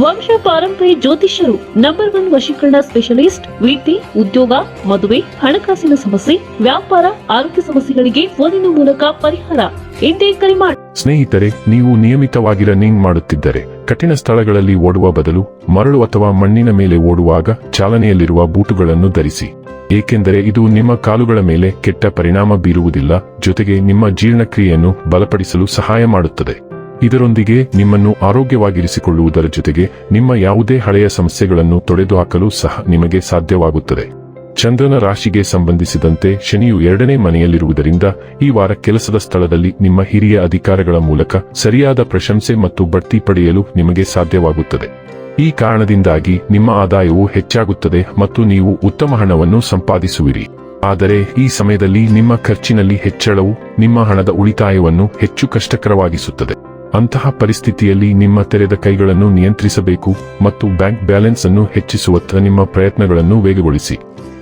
ವಂಶ ಪಾರಂಪರ್ಯ ಜ್ಯೋತಿಷ್ಯರು ನಂಬರ್ ಒನ್ ವಶೀಕರಣ ಸ್ಪೆಷಲಿಸ್ಟ್ ವಿದ್ಯೆ ಉದ್ಯೋಗ, ಮದುವೆ, ಹಣಕಾಸಿನ ಸಮಸ್ಯೆ, ವ್ಯಾಪಾರ, ಆರೋಗ್ಯ ಸಮಸ್ಯೆಗಳಿಗೆ ಫೋನಿನ ಮೂಲಕ ಪರಿಹಾರ. ಎಂದೇ ಕರೆ ಮಾಡಿ ಸ್ನೇಹಿತರೆ, ನೀವು ನಿಯಮಿತವಾಗಿ ರನ್ನಿಂಗ್ ಮಾಡುತ್ತಿದ್ದರೆ, ಕಠಿಣ ಸ್ಥಳಗಳಲ್ಲಿ ಓಡುವ ಬದಲು ಮರಳು ಅಥವಾ ಮಣ್ಣಿನ ಮೇಲೆ ಓಡುವಾಗ ಚಾಲನೆಯಲ್ಲಿರುವ ಬೂಟುಗಳನ್ನು ಧರಿಸಿ. ಏಕೆಂದರೆ ಇದು ನಿಮ್ಮ ಕಾಲುಗಳ ಮೇಲೆ ಕೆಟ್ಟ ಪರಿಣಾಮ ಬೀರುವುದಿಲ್ಲ, ಜೊತೆಗೆ ನಿಮ್ಮ ಜೀರ್ಣಕ್ರಿಯೆಯನ್ನು ಬಲಪಡಿಸಲು ಸಹಾಯ ಮಾಡುತ್ತದೆ. ಇದರೊಂದಿಗೆ ನಿಮ್ಮನ್ನು ಆರೋಗ್ಯವಾಗಿರಿಸಿಕೊಳ್ಳುವುದರ ಜೊತೆಗೆ ನಿಮ್ಮ ಯಾವುದೇ ಹಳೆಯ ಸಮಸ್ಯೆಗಳನ್ನು ತೊಡೆದುಹಾಕಲು ಸಹ ನಿಮಗೆ ಸಾಧ್ಯವಾಗುತ್ತದೆ. ಚಂದ್ರನ ರಾಶಿಗೆ ಸಂಬಂಧಿಸಿದಂತೆ ಶನಿಯು ಎರಡನೇ ಮನೆಯಲ್ಲಿರುವುದರಿಂದ ಈ ವಾರ ಕೆಲಸದ ಸ್ಥಳದಲ್ಲಿ ನಿಮ್ಮ ಹಿರಿಯ ಅಧಿಕಾರಗಳ ಮೂಲಕ ಸರಿಯಾದ ಪ್ರಶಂಸೆ ಮತ್ತು ಬಡ್ತಿ ಪಡೆಯಲು ನಿಮಗೆ ಸಾಧ್ಯವಾಗುತ್ತದೆ. ಈ ಕಾರಣದಿಂದಾಗಿ ನಿಮ್ಮ ಆದಾಯವು ಹೆಚ್ಚಾಗುತ್ತದೆ ಮತ್ತು ನೀವು ಉತ್ತಮ ಹಣವನ್ನು ಸಂಪಾದಿಸುವಿರಿ. ಆದರೆ ಈ ಸಮಯದಲ್ಲಿ ನಿಮ್ಮ ಖರ್ಚಿನಲ್ಲಿ ಹೆಚ್ಚಳವು ನಿಮ್ಮ ಹಣದ ಉಳಿತಾಯವನ್ನು ಹೆಚ್ಚು ಕಷ್ಟಕರವಾಗಿಸುತ್ತದೆ. ಅಂತಹ ಪರಿಸ್ಥಿತಿಯಲ್ಲಿ ನಿಮ್ಮ ತೆರೆದ ಕೈಗಳನ್ನು ನಿಯಂತ್ರಿಸಬೇಕು ಮತ್ತು ಬ್ಯಾಂಕ್ ಬ್ಯಾಲೆನ್ಸ್ ಅನ್ನು ಹೆಚ್ಚಿಸುವತ್ತ ನಿಮ್ಮ ಪ್ರಯತ್ನಗಳನ್ನು ವೇಗಗೊಳಿಸಿ.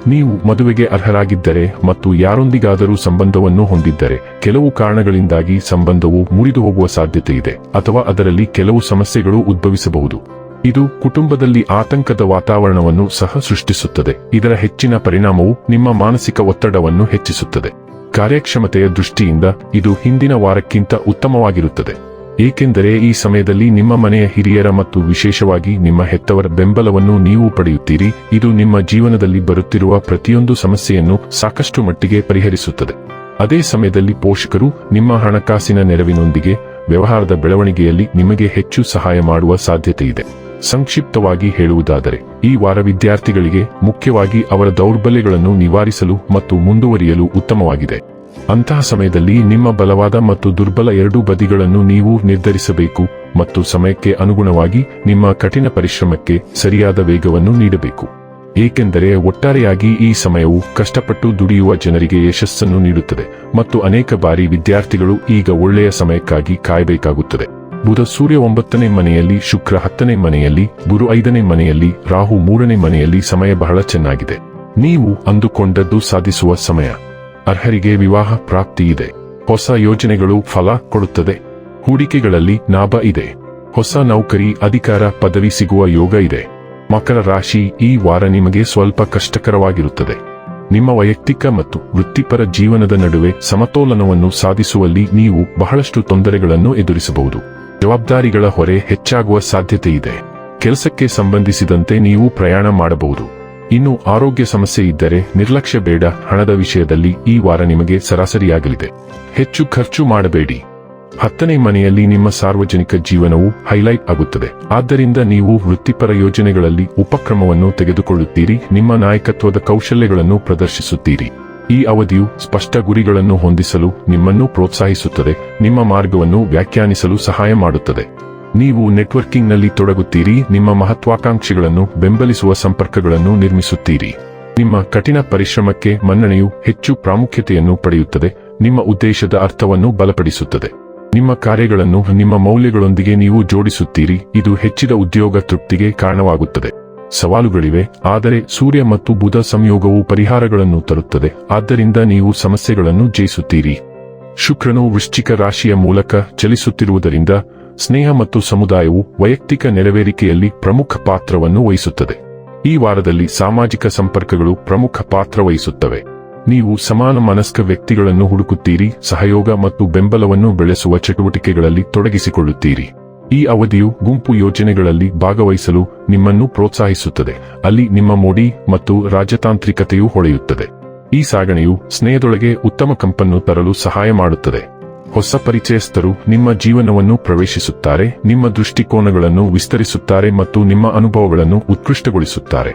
ನೀವು ಮದುವೆಗೆ ಅರ್ಹರಾಗಿದ್ದರೆ ಮತ್ತು ಯಾರೊಂದಿಗಾದರೂ ಸಂಬಂಧವನ್ನು ಹೊಂದಿದ್ದರೆ ಕೆಲವು ಕಾರಣಗಳಿಂದಾಗಿ ಸಂಬಂಧವು ಮುರಿದು ಹೋಗುವ ಸಾಧ್ಯತೆ ಇದೆ ಅಥವಾ ಅದರಲ್ಲಿ ಕೆಲವು ಸಮಸ್ಯೆಗಳು ಉದ್ಭವಿಸಬಹುದು. ಇದು ಕುಟುಂಬದಲ್ಲಿ ಆತಂಕದ ವಾತಾವರಣವನ್ನು ಸಹ ಸೃಷ್ಟಿಸುತ್ತದೆ. ಇದರ ಹೆಚ್ಚಿನ ಪರಿಣಾಮವು ನಿಮ್ಮ ಮಾನಸಿಕ ಒತ್ತಡವನ್ನು ಹೆಚ್ಚಿಸುತ್ತದೆ. ಕಾರ್ಯಕ್ಷಮತೆಯ ದೃಷ್ಟಿಯಿಂದ ಇದು ಹಿಂದಿನ ವಾರಕ್ಕಿಂತ ಉತ್ತಮವಾಗಿರುತ್ತದೆ. ಏಕೆಂದರೆ ಈ ಸಮಯದಲ್ಲಿ ನಿಮ್ಮ ಮನೆಯ ಹಿರಿಯರ ಮತ್ತು ವಿಶೇಷವಾಗಿ ನಿಮ್ಮ ಹೆತ್ತವರ ಬೆಂಬಲವನ್ನು ನೀವು ಪಡೆಯುತ್ತೀರಿ. ಇದು ನಿಮ್ಮ ಜೀವನದಲ್ಲಿ ಬರುತ್ತಿರುವ ಪ್ರತಿಯೊಂದು ಸಮಸ್ಯೆಯನ್ನು ಸಾಕಷ್ಟು ಮಟ್ಟಿಗೆ ಪರಿಹರಿಸುತ್ತದೆ. ಅದೇ ಸಮಯದಲ್ಲಿ ಪೋಷಕರು ನಿಮ್ಮ ಹಣಕಾಸಿನ ನೆರವಿನೊಂದಿಗೆ ವ್ಯವಹಾರದ ಬೆಳವಣಿಗೆಯಲ್ಲಿ ನಿಮಗೆ ಹೆಚ್ಚು ಸಹಾಯ ಮಾಡುವ ಸಾಧ್ಯತೆ ಇದೆ ಸಂಕ್ಷಿಪ್ತವಾಗಿ ಹೇಳುವುದಾದರೆ, ಈ ವಾರ ವಿದ್ಯಾರ್ಥಿಗಳಿಗೆ ಮುಖ್ಯವಾಗಿ ಅವರ ದೌರ್ಬಲ್ಯಗಳನ್ನು ನಿವಾರಿಸಲು ಮತ್ತು ಮುಂದುವರಿಯಲು ಉತ್ತಮವಾಗಿದೆ. ಅಂತಹ ಸಮಯದಲ್ಲಿ ನಿಮ್ಮ ಬಲವಾದ ಮತ್ತು ದುರ್ಬಲ ಎರಡೂ ಬದಿಗಳನ್ನು ನೀವು ನಿರ್ಧರಿಸಬೇಕು ಮತ್ತು ಸಮಯಕ್ಕೆ ಅನುಗುಣವಾಗಿ ನಿಮ್ಮ ಕಠಿಣ ಪರಿಶ್ರಮಕ್ಕೆ ಸರಿಯಾದ ವೇಗವನ್ನು ನೀಡಬೇಕು. ಏಕೆಂದರೆ ಒಟ್ಟಾರೆಯಾಗಿ ಈ ಸಮಯವು ಕಷ್ಟಪಟ್ಟು ದುಡಿಯುವ ಜನರಿಗೆ ಯಶಸ್ಸನ್ನು ನೀಡುತ್ತದೆ ಮತ್ತು ಅನೇಕ ಬಾರಿ ವಿದ್ಯಾರ್ಥಿಗಳು ಈಗ ಒಳ್ಳೆಯ ಸಮಯಕ್ಕಾಗಿ ಕಾಯಬೇಕಾಗುತ್ತದೆ. ಬುಧ ಸೂರ್ಯ ಒಂಬತ್ತನೇ ಮನೆಯಲ್ಲಿ, ಶುಕ್ರ ಹತ್ತನೇ ಮನೆಯಲ್ಲಿ, ಗುರು ಐದನೇ ಮನೆಯಲ್ಲಿ, ರಾಹು ಮೂರನೇ ಮನೆಯಲ್ಲಿ ಸಮಯ ಬಹಳ ಚೆನ್ನಾಗಿದೆ. ನೀವು ಅಂದುಕೊಂಡದ್ದು ಸಾಧಿಸುವ ಸಮಯ. ಅರ್ಹರಿಗೆ ವಿವಾಹ ಪ್ರಾಪ್ತಿ ಇದೆ. ಹೊಸ ಯೋಜನೆಗಳು ಫಲ ಕೊಡುತ್ತದೆ. ಹೂಡಿಕೆಗಳಲ್ಲಿ ಲಾಭ ಇದೆ. ಹೊಸ ನೌಕರಿ, ಅಧಿಕಾರ, ಪದವಿ ಸಿಗುವ ಯೋಗ ಇದೆ. ಮಕರ ರಾಶಿ ಈ ವಾರ ನಿಮಗೆ ಸ್ವಲ್ಪ ಕಷ್ಟಕರವಾಗಿರುತ್ತದೆ. ನಿಮ್ಮ ವೈಯಕ್ತಿಕ ಮತ್ತು ವೃತ್ತಿಪರ ಜೀವನದ ನಡುವೆ ಸಮತೋಲನವನ್ನು ಸಾಧಿಸುವಲ್ಲಿ ನೀವು ಬಹಳಷ್ಟು ತೊಂದರೆಗಳನ್ನು ಎದುರಿಸಬಹುದು. ಜವಾಬ್ದಾರಿಗಳ ಹೊರೆ ಹೆಚ್ಚಾಗುವ ಸಾಧ್ಯತೆ ಇದೆ ಕೆಲಸಕ್ಕೆ ಸಂಬಂಧಿಸಿದಂತೆ ನೀವು ಪ್ರಯಾಣ ಮಾಡಬಹುದು. ಇನ್ನು ಆರೋಗ್ಯ ಸಮಸ್ಯೆ ಇದ್ದರೆ ನಿರ್ಲಕ್ಷ್ಯ ಬೇಡ. ಹಣದ ವಿಷಯದಲ್ಲಿ ಈ ವಾರ ನಿಮಗೆ ಸರಾಸರಿಯಾಗಲಿದೆ. ಹೆಚ್ಚು ಖರ್ಚು ಮಾಡಬೇಡಿ. ಹತ್ತನೇ ಮನೆಯಲ್ಲಿ ನಿಮ್ಮ ಸಾರ್ವಜನಿಕ ಜೀವನವು ಹೈಲೈಟ್ ಆಗುತ್ತದೆ. ಆದ್ದರಿಂದ ನೀವು ವೃತ್ತಿಪರ ಯೋಜನೆಗಳಲ್ಲಿ ಉಪಕ್ರಮವನ್ನು ತೆಗೆದುಕೊಳ್ಳುತ್ತೀರಿ. ನಿಮ್ಮ ನಾಯಕತ್ವದ ಕೌಶಲ್ಯಗಳನ್ನು ಪ್ರದರ್ಶಿಸುತ್ತೀರಿ. ಈ ಅವಧಿಯು ಸ್ಪಷ್ಟ ಗುರಿಗಳನ್ನು ಹೊಂದಿಸಲು ನಿಮ್ಮನ್ನು ಪ್ರೋತ್ಸಾಹಿಸುತ್ತದೆ, ನಿಮ್ಮ ಮಾರ್ಗವನ್ನು ವ್ಯಾಖ್ಯಾನಿಸಲು ಸಹಾಯ ಮಾಡುತ್ತದೆ. ನೀವು ನೆಟ್ವರ್ಕಿಂಗ್ನಲ್ಲಿ ತೊಡಗುತ್ತೀರಿ, ನಿಮ್ಮ ಮಹತ್ವಾಕಾಂಕ್ಷೆಗಳನ್ನು ಬೆಂಬಲಿಸುವ ಸಂಪರ್ಕಗಳನ್ನು ನಿರ್ಮಿಸುತ್ತೀರಿ. ನಿಮ್ಮ ಕಠಿಣ ಪರಿಶ್ರಮಕ್ಕೆ ಮನ್ನಣೆಯು ಹೆಚ್ಚು ಪ್ರಾಮುಖ್ಯತೆಯನ್ನು ಪಡೆಯುತ್ತದೆ, ನಿಮ್ಮ ಉದ್ದೇಶದ ಅರ್ಥವನ್ನು ಬಲಪಡಿಸುತ್ತದೆ. ನಿಮ್ಮ ಕಾರ್ಯಗಳನ್ನು ನಿಮ್ಮ ಮೌಲ್ಯಗಳೊಂದಿಗೆ ನೀವು ಜೋಡಿಸುತ್ತೀರಿ, ಇದು ಹೆಚ್ಚಿದ ಉದ್ಯೋಗ ತೃಪ್ತಿಗೆ ಕಾರಣವಾಗುತ್ತದೆ. ಸವಾಲುಗಳಿವೆ, ಆದರೆ ಸೂರ್ಯ ಮತ್ತು ಬುಧ ಸಂಯೋಗವು ಪರಿಹಾರಗಳನ್ನು ತರುತ್ತದೆ. ಆದ್ದರಿಂದ ನೀವು ಸಮಸ್ಯೆಗಳನ್ನು ಜಯಿಸುತ್ತೀರಿ. ಶುಕ್ರನು ವೃಶ್ಚಿಕ ರಾಶಿಯ ಮೂಲಕ ಚಲಿಸುತ್ತಿರುವುದರಿಂದ ಸ್ನೇಹ ಮತ್ತು ಸಮುದಾಯವು ವೈಯಕ್ತಿಕ ನೆರವೇರಿಕೆಯಲ್ಲಿ ಪ್ರಮುಖ ಪಾತ್ರವನ್ನು ವಹಿಸುತ್ತದೆ. ಈ ವಾರದಲ್ಲಿ ಸಾಮಾಜಿಕ ಸಂಪರ್ಕಗಳು ಪ್ರಮುಖ ಪಾತ್ರ ವಹಿಸುತ್ತವೆ. ನೀವು ಸಮಾನ ಮನಸ್ಕ ವ್ಯಕ್ತಿಗಳನ್ನು ಹುಡುಕುತ್ತೀರಿ, ಸಹಯೋಗ ಮತ್ತು ಬೆಂಬಲವನ್ನು ಬೆಳೆಸುವ ಚಟುವಟಿಕೆಗಳಲ್ಲಿ ತೊಡಗಿಸಿಕೊಳ್ಳುತ್ತೀರಿ. ಈ ಅವಧಿಯು ಗುಂಪು ಯೋಜನೆಗಳಲ್ಲಿ ಭಾಗವಹಿಸಲು ನಿಮ್ಮನ್ನು ಪ್ರೋತ್ಸಾಹಿಸುತ್ತದೆ. ಅಲ್ಲಿ ನಿಮ್ಮ ಮೋಡಿ ಮತ್ತು ರಾಜತಾಂತ್ರಿಕತೆಯು ಹೊಳೆಯುತ್ತದೆ. ಈ ಸಾಗಣೆಯು ಸ್ನೇಹದೊಳಗೆ ಉತ್ತಮ ಕಂಪನ್ನು ತರಲು ಸಹಾಯ ಮಾಡುತ್ತದೆ. ಹೊಸ ಪರಿಚಯಸ್ಥರು ನಿಮ್ಮ ಜೀವನವನ್ನು ಪ್ರವೇಶಿಸುತ್ತಾರೆ, ನಿಮ್ಮ ದೃಷ್ಟಿಕೋನಗಳನ್ನು ವಿಸ್ತರಿಸುತ್ತಾರೆ ಮತ್ತು ನಿಮ್ಮ ಅನುಭವಗಳನ್ನು ಉತ್ಕೃಷ್ಟಗೊಳಿಸುತ್ತಾರೆ.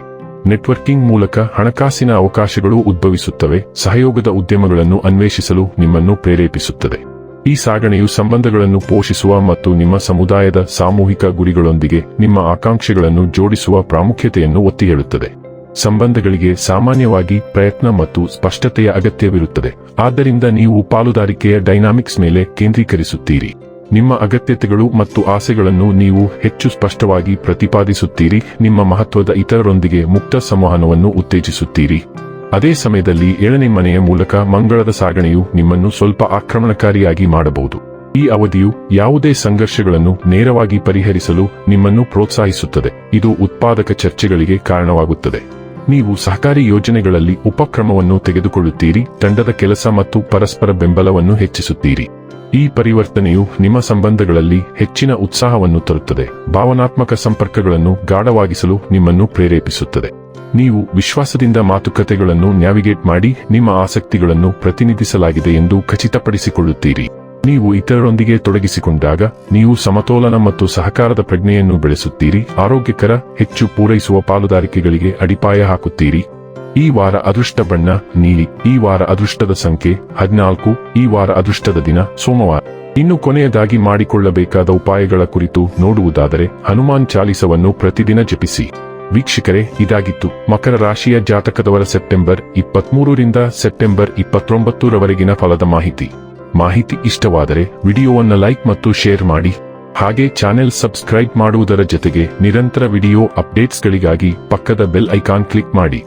ನೆಟ್ವರ್ಕಿಂಗ್ ಮೂಲಕ ಹಣಕಾಸಿನ ಅವಕಾಶಗಳು ಉದ್ಭವಿಸುತ್ತವೆ, ಸಹಯೋಗದ ಉದ್ಯಮಗಳನ್ನು ಅನ್ವೇಷಿಸಲು ನಿಮ್ಮನ್ನು ಪ್ರೇರೇಪಿಸುತ್ತದೆ. ಈ ಸಾಗಣೆಯು ಸಂಬಂಧಗಳನ್ನು ಪೋಷಿಸುವ ಮತ್ತು ನಿಮ್ಮ ಸಮುದಾಯದ ಸಾಮೂಹಿಕ ಗುರಿಗಳೊಂದಿಗೆ ನಿಮ್ಮ ಆಕಾಂಕ್ಷೆಗಳನ್ನು ಜೋಡಿಸುವ ಪ್ರಾಮುಖ್ಯತೆಯನ್ನು ಒತ್ತಿ ಹೇಳುತ್ತದೆ ಸಂಬಂಧಗಳಿಗೆ ಸಾಮಾನ್ಯವಾಗಿ ಪ್ರಯತ್ನ ಮತ್ತು ಸ್ಪಷ್ಟತೆಯ ಅಗತ್ಯವಿರುತ್ತದೆ. ಆದ್ದರಿಂದ ನೀವು ಪಾಲುದಾರಿಕೆಯ ಡೈನಾಮಿಕ್ಸ್ ಮೇಲೆ ಕೇಂದ್ರೀಕರಿಸುತ್ತೀರಿ. ನಿಮ್ಮ ಅಗತ್ಯತೆಗಳು ಮತ್ತು ಆಸೆಗಳನ್ನು ನೀವು ಹೆಚ್ಚು ಸ್ಪಷ್ಟವಾಗಿ ಪ್ರತಿಪಾದಿಸುತ್ತೀರಿ. ನಿಮ್ಮ ಮಹತ್ವದ ಇತರರೊಂದಿಗೆ ಮುಕ್ತ ಸಂವಹನವನ್ನು ಉತ್ತೇಜಿಸುತ್ತೀರಿ. ಅದೇ ಸಮಯದಲ್ಲಿ ಏಳನೇ ಮನೆಯ ಮೂಲಕ ಮಂಗಳದ ಸಾಗಣೆಯು ನಿಮ್ಮನ್ನು ಸ್ವಲ್ಪ ಆಕ್ರಮಣಕಾರಿಯಾಗಿ ಮಾಡಬಹುದು. ಈ ಅವಧಿಯು ಯಾವುದೇ ಸಂಘರ್ಷಗಳನ್ನು ನೇರವಾಗಿ ಪರಿಹರಿಸಲು ನಿಮ್ಮನ್ನು ಪ್ರೋತ್ಸಾಹಿಸುತ್ತದೆ. ಇದು ಉತ್ಪಾದಕ ಚರ್ಚೆಗಳಿಗೆ ಕಾರಣವಾಗುತ್ತದೆ. ನೀವು ಸಹಕಾರಿ ಯೋಜನೆಗಳಲ್ಲಿ ಉಪಕ್ರಮವನ್ನು ತೆಗೆದುಕೊಳ್ಳುತ್ತೀರಿ, ತಂಡದ ಕೆಲಸ ಮತ್ತು ಪರಸ್ಪರ ಬೆಂಬಲವನ್ನು ಹೆಚ್ಚಿಸುತ್ತೀರಿ. ಈ ಪರಿವರ್ತನೆಯು ನಿಮ್ಮ ಸಂಬಂಧಗಳಲ್ಲಿ ಹೆಚ್ಚಿನ ಉತ್ಸಾಹವನ್ನು ತರುತ್ತದೆ. ಭಾವನಾತ್ಮಕ ಸಂಪರ್ಕಗಳನ್ನು ಗಾಢವಾಗಿಸಲು ನಿಮ್ಮನ್ನು ಪ್ರೇರೇಪಿಸುತ್ತದೆ. ನೀವು ವಿಶ್ವಾಸದಿಂದ ಮಾತುಕತೆಗಳನ್ನು ನ್ಯಾವಿಗೇಟ್ ಮಾಡಿ ನಿಮ್ಮ ಆಸಕ್ತಿಗಳನ್ನು ಪ್ರತಿನಿಧಿಸಲಾಗಿದೆ ಎಂದು ಖಚಿತಪಡಿಸಿಕೊಳ್ಳುತ್ತೀರಿ. ನೀವು ಇತರರೊಂದಿಗೆ ತೊಡಗಿಸಿಕೊಂಡಾಗ ನೀವು ಸಮತೋಲನ ಮತ್ತು ಸಹಕಾರದ ಪ್ರಜ್ಞೆಯನ್ನು ಬೆಳೆಸುತ್ತೀರಿ, ಆರೋಗ್ಯಕರ, ಹೆಚ್ಚು ಪೂರೈಸುವ ಪಾಲುದಾರಿಕೆಗಳಿಗೆ ಅಡಿಪಾಯ ಹಾಕುತ್ತೀರಿ. ಈ ವಾರ ಅದೃಷ್ಟ ಬಣ್ಣ, ನೀಲಿ, ಈ ವಾರ ಅದೃಷ್ಟದ ಸಂಖ್ಯೆ, ಹದಿನಾಲ್ಕು, ಈ ವಾರ ಅದೃಷ್ಟದ ದಿನ, ಸೋಮವಾರ. ಇನ್ನು ಕೊನೆಯದಾಗಿ ಮಾಡಿಕೊಳ್ಳಬೇಕಾದ ಉಪಾಯಗಳ ಕುರಿತು ನೋಡುವುದಾದರೆ ಹನುಮಾನ್ ಚಾಲಿಸವನ್ನು ಪ್ರತಿದಿನ ಜಪಿಸಿ. ವೀಕ್ಷಕರೇ, ಇದಾಗಿತ್ತು. ಮಕರ ರಾಶಿಯ ಜಾತಕದವರ ಸೆಪ್ಟೆಂಬರ್ ಇಪ್ಪತ್ಮೂರರಿಂದ ಸೆಪ್ಟೆಂಬರ್ ಇಪ್ಪತ್ತೊಂಬತ್ತರವರೆಗಿನ ಫಲದ ಮಾಹಿತಿ. ಮಾಹಿತಿ ಇಷ್ಟವಾದರೆ ವಿಡಿಯೋವನ್ನು ಲೈಕ್ ಮತ್ತು ಶೇರ್ ಮಾಡಿ. ಹಾಗೆ ಚಾನೆಲ್ ಸಬ್ಸ್ಕ್ರೈಬ್ ಮಾಡುವುದರ ಜೊತೆಗೆ ನಿರಂತರ ವಿಡಿಯೋ ಅಪ್ಡೇಟ್ಸ್ಗಳಿಗಾಗಿ ಪಕ್ಕದ ಬೆಲ್ ಐಕಾನ್ ಕ್ಲಿಕ್ ಮಾಡಿ.